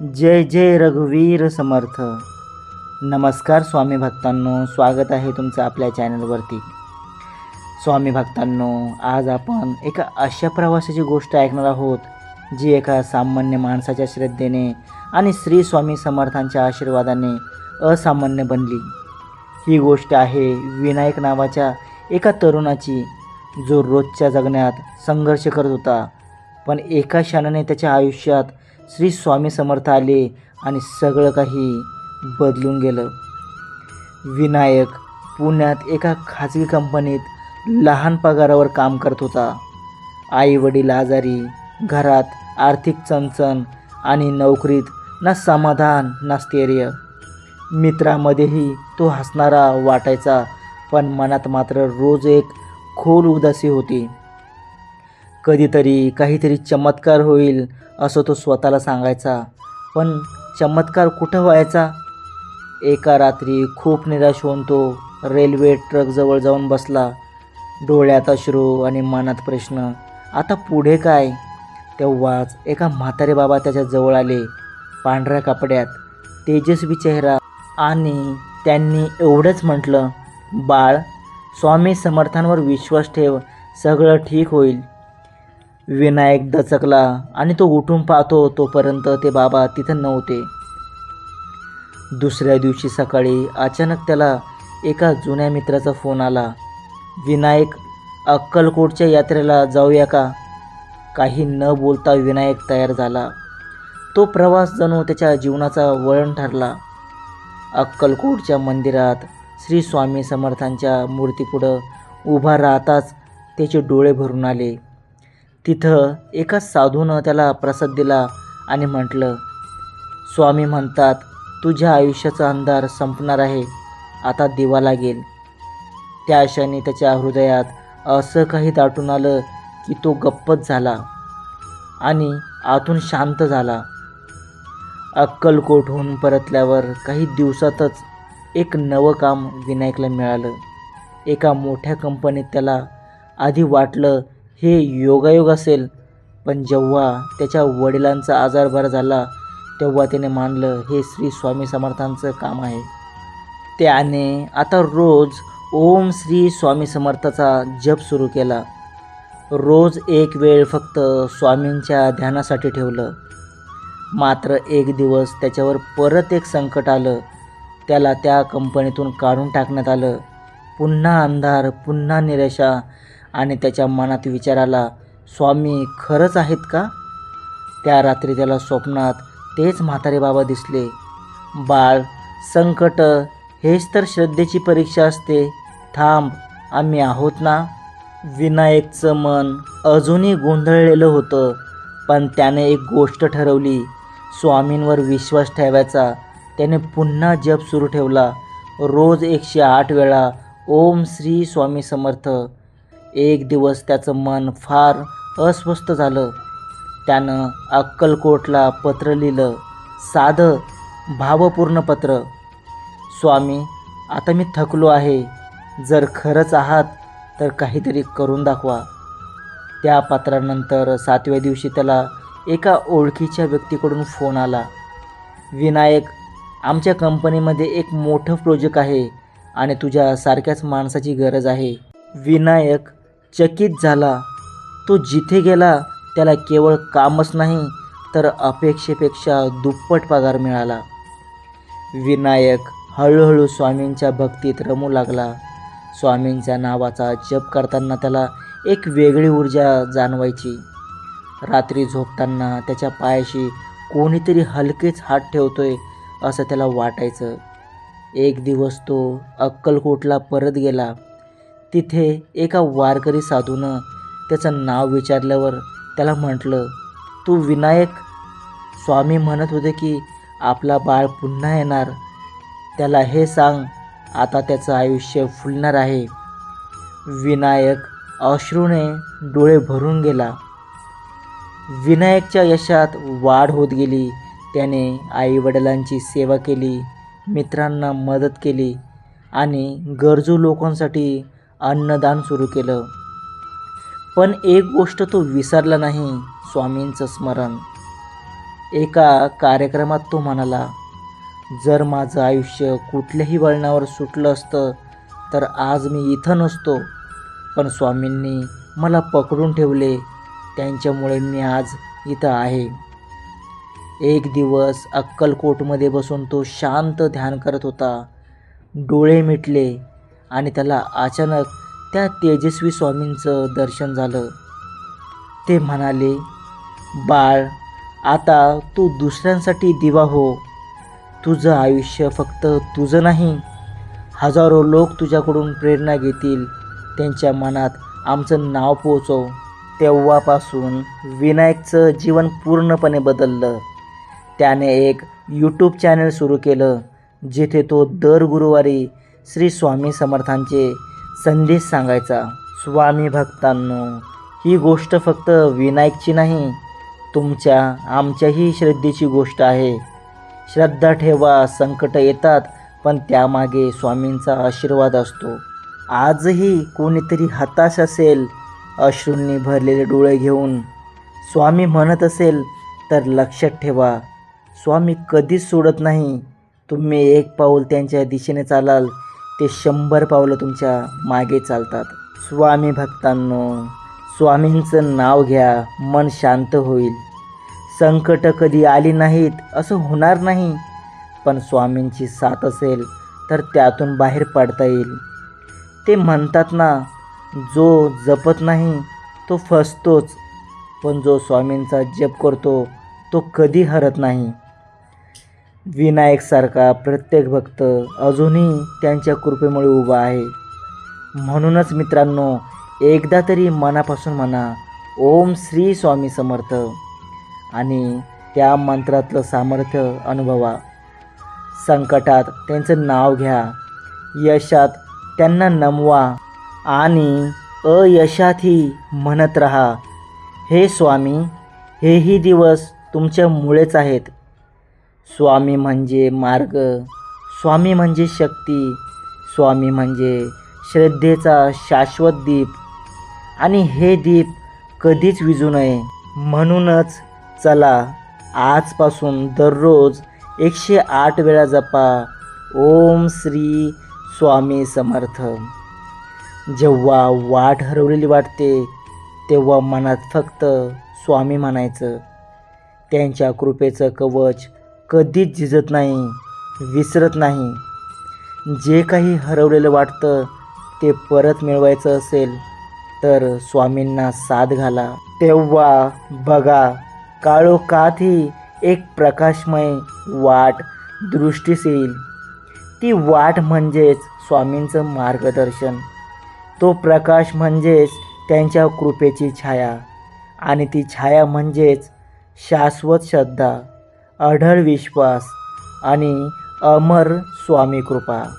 जय जय रघुवीर समर्थ. नमस्कार स्वामी भक्तांनो स्वागत आहे तुमचं आपल्या चॅनलवरती. स्वामी भक्तांनो आज आपण एका अशा प्रवासाची गोष्ट ऐकणार आहोत जी एका सामान्य माणसाच्या श्रद्धेने आणि श्री स्वामी समर्थांच्या आशीर्वादाने असामान्य बनली. ही गोष्ट आहे विनायक नावाच्या एका तरुणाची जो रोजच्या जगण्यात संघर्ष करत होता पण एका क्षणाने त्याच्या आयुष्यात श्री स्वामी समर्थ आले आणि सगळं काही बदलून गेलं. विनायक पुण्यात एका खाजगी कंपनीत लहान पगारावर काम करत होता. आई वडील आजारी घरात आर्थिक चणचण आणि नोकरीत ना समाधान ना स्थैर्य. मित्रामध्येही तो हसणारा वाटायचा पण मनात मात्र रोज एक खोल उदासी होती. कधीतरी काहीतरी चमत्कार होईल असं तो स्वतःला सांगायचा. पण चमत्कार कुठं व्हायचा? एका रात्री खूप निराश होऊन तो रेल्वे ट्रकजवळ जाऊन बसला. डोळ्यात अश्रू आणि मनात प्रश्न आता पुढे काय? तेव्हाच एका म्हातारे बाबा त्याच्याजवळ आले पांढऱ्या कपड्यात. तेजस्वी चेहरा आणि त्यांनी एवढंच म्हटलं बाळ स्वामी समर्थांवर विश्वास ठेव सगळं ठीक होईल. विनायक दचकला आणि तो उठून पाहतो तोपर्यंत ते बाबा तिथं नव्हते. दुसऱ्या दिवशी सकाळी अचानक त्याला एका जुन्या मित्राचा फोन आला. विनायक अक्कलकोटच्या यात्रेला जाऊया का? काही न बोलता विनायक तयार झाला. तो प्रवास जणू त्याच्या जीवनाचा वळण ठरला. अक्कलकोटच्या मंदिरात श्री स्वामी समर्थांच्या मूर्तीपुढं उभा राहताच त्याचे डोळे भरून आले. तिथं एका साधूनं त्याला प्रसाद दिला आणि म्हटलं स्वामी म्हणतात तुझ्या आयुष्याचा अंधार संपणार आहे आता दिवा लागेल. त्या क्षणी त्याच्या हृदयात असं काही दाटून आलं की तो गप्पच झाला आणि आतून शांत झाला. अक्कलकोटहून परतल्यावर काही दिवसातच एक नवं काम विनायकला मिळालं. एका मोठ्या कंपनीत त्याला आधी वाटलं हे योगायोग असेल. पण जेव्हा त्याच्या वडिलांचा आजार बरा झाला तेव्हा त्याने मानलं हे श्री स्वामी समर्थांचं काम आहे. त्याने आता रोज ओम श्री स्वामी समर्थाचा जप सुरू केला. रोज एक वेळ फक्त स्वामींच्या ध्यानासाठी ठेवलं. मात्र एक दिवस त्याच्यावर परत एक संकट आलं. त्याला त्या कंपनीतून काढून टाकण्यात आलं. पुन्हा अंधार पुन्हा निराशा आणि त्याच्या मनात विचाराला स्वामी खरंच आहेत का? त्या रात्री त्याला स्वप्नात तेच म्हातारे बाबा दिसले. बाळ संकट हेच तर श्रद्धेची परीक्षा असते. थांब आम्ही आहोत ना. विनायकचं मन अजूनही गोंधळलेलं होतं पण त्याने एक गोष्ट ठरवली. स्वामींवर विश्वास ठेवायचा. त्याने पुन्हा जप सुरू ठेवला. रोज एकशे आठ वेळा ओम श्री स्वामी समर्थ. एक दिवस त्याचं मन फार अस्वस्थ झालं. त्यानं अक्कलकोटला पत्र लिहिलं. साधं भावपूर्ण पत्र. स्वामी आता मी थकलो आहे. जर खरंच आहात तर काहीतरी करून दाखवा. त्या पत्रानंतर सातव्या दिवशी त्याला एका ओळखीच्या व्यक्तीकडून फोन आला. विनायक आमच्या कंपनीमध्ये एक मोठं प्रोजेक्ट आहे आणि तुझ्या सारख्याच माणसाची गरज आहे. विनायक चकित झाला. तो जिथे गेला त्याला केवळ कामच नाही तर अपेक्षेपेक्षा दुप्पट पगार मिळाला. विनायक हळूहळू स्वामींच्या भक्तीत रमू लागला. स्वामींच्या नावाचा जप करताना त्याला एक वेगळी ऊर्जा जाणवायची. रात्री झोपताना त्याच्या पायाशी कोणीतरी हलकेच हात ठेवतोय असं त्याला वाटायचं. एक दिवस तो अक्कलकोटला परत गेला. तिथे एका वारकरी साधूनं त्याचं नाव विचारल्यावर त्याला म्हटलं तू विनायक स्वामी म्हणत होते की आपला बाळ पुन्हा येणार. त्याला हे सांग आता त्याचं आयुष्य फुलणार आहे. विनायक अश्रूने डोळे भरून गेला. विनायकच्या यशात वाढ होत गेली. त्याने आईवडिलांची सेवा केली मित्रांना मदत केली आणि गरजू लोकांसाठी अन्नदान सुरू केलं. पण एक गोष्ट तो विसरला नाही स्वामींचं स्मरण. एका कार्यक्रमात तो म्हणाला जर माझं आयुष्य कुठल्याही वळणावर सुटलं असतं तर आज मी इथं नसतो. पण स्वामींनी मला पकडून ठेवले. त्यांच्यामुळे मी आज इथं आहे. एक दिवस अक्कलकोटमध्ये बसून तो शांत ध्यान करत होता. डोळे मिटले. आणि त्याला अचानक त्या तेजस्वी स्वामींचं दर्शन झालं. ते म्हणाले बाळ आता तू दुसऱ्यांसाठी दिवा हो. तुझं आयुष्य फक्त तुझं नाही. हजारो लोक तुझ्याकडून प्रेरणा घेतील. त्यांच्या मनात आमचं नाव पोचव तेव्हापासून विनायकचं जीवन पूर्णपणे बदललं. त्याने एक यूट्यूब चॅनल सुरू केलं जिथे तो दर गुरुवारी श्री स्वामी समर्थांचे संदेश सांगायचा. स्वामी भक्तांनो ही गोष्ट फक्त विनायकची नाही तुमच्या आमच्याही श्रद्धेची गोष्ट आहे. श्रद्धा ठेवा संकट येतात पण त्यामागे स्वामींचा आशीर्वाद असतो. आजही कोणीतरी हताश असेल अश्रूंनी भरलेले डोळे घेऊन. स्वामी म्हणत असेल तर लक्षात ठेवा स्वामी कधीच सोडत नाही. तुम्ही एक पाऊल त्यांच्या दिशेने चालाल ते शंभर पावलं तुमच्या मागे चालतात. स्वामी भक्तांनो स्वामींचं नाव घ्या मन शांत होईल. संकट कधी आली नाहीत असं होणार नाही. पण स्वामींची साथ असेल तर त्यातून बाहेर पडता येईल. ते म्हणतात ना जो जपत नाही तो फसतोच. पण जो स्वामींचा जप करतो तो कधी हरत नाही. विनायकसारखा प्रत्येक भक्त अजूनही त्यांच्या कृपेमुळे उभा आहे. म्हणूनच मित्रांनो एकदा तरी मनापासून म्हणा ओम श्री स्वामी समर्थ. आणि त्या मंत्रातलं सामर्थ्य अनुभवा. संकटात त्यांचं नाव घ्या यशात त्यांना नमवा आणि अयशातही म्हणत रहा हे स्वामी हेही दिवस तुमच्यामुळेच आहेत. स्वामी म्हणजे मार्ग स्वामी म्हणजे शक्ती स्वामी म्हणजे श्रद्धेचा शाश्वत दीप. आणि हे दीप कधीच विजू नये. म्हणूनच चला आजपासून दररोज एकशे आठ वेळा जपा. ओम श्री स्वामी समर्थ. जेव्हा वाट हरवलेली वाटते तेव्हा मनात फक्त स्वामी म्हणायचं. त्यांच्या कृपेचं कवच कधीच झिजत नाही विसरत नाही. जे काही हरवलेलं वाटतं ते परत मिळवायचं असेल तर स्वामींना साथ घाला. तेव्हा बघा काळोखातही एक प्रकाशमय वाट दृष्टीस येईल. ती वाट म्हणजेच स्वामींचं मार्गदर्शन. तो प्रकाश म्हणजेच त्यांच्या कृपेची छाया आणि ती छाया म्हणजेच शाश्वत श्रद्धा. अढळ विश्वास आणि अमर स्वामी कृपा.